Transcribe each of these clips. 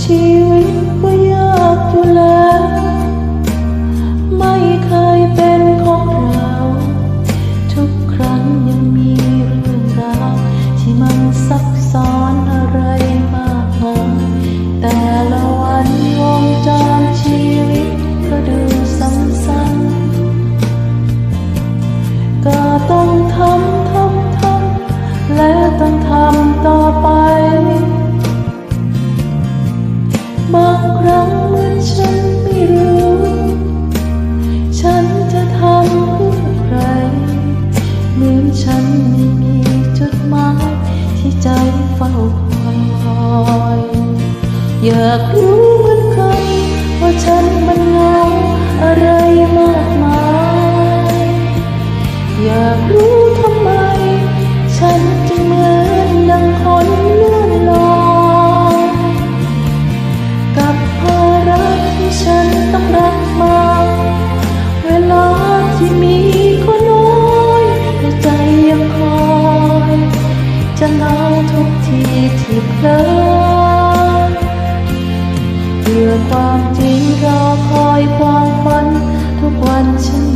只为我呀。 ฉันจะทำอใครเมือฉันไม่มีจุดหมายที่ใจเฝ้าคอยอยากรู้เหมือนใครว่าฉันมันเหงาอะไรมากมาย อยากรู้ทำ เธอเพื่อความจริงรอคอยความฝันทุกวันฉัน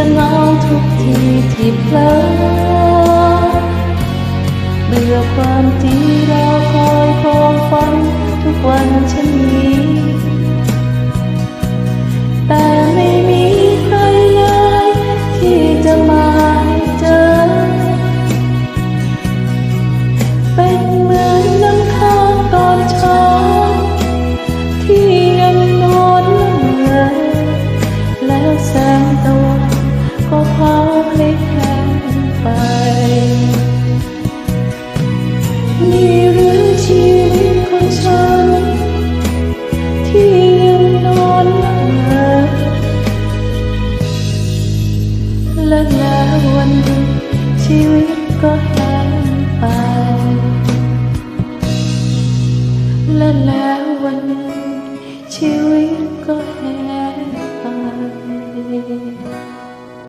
จะเงาทุกทีที่เพลอเบื่อความที่เราคอย เลิกแล้ววันหนึ่งชีวิตก็แห้งไปเลิกแล้ววันหนึ่งชีวิตก็แห้งไป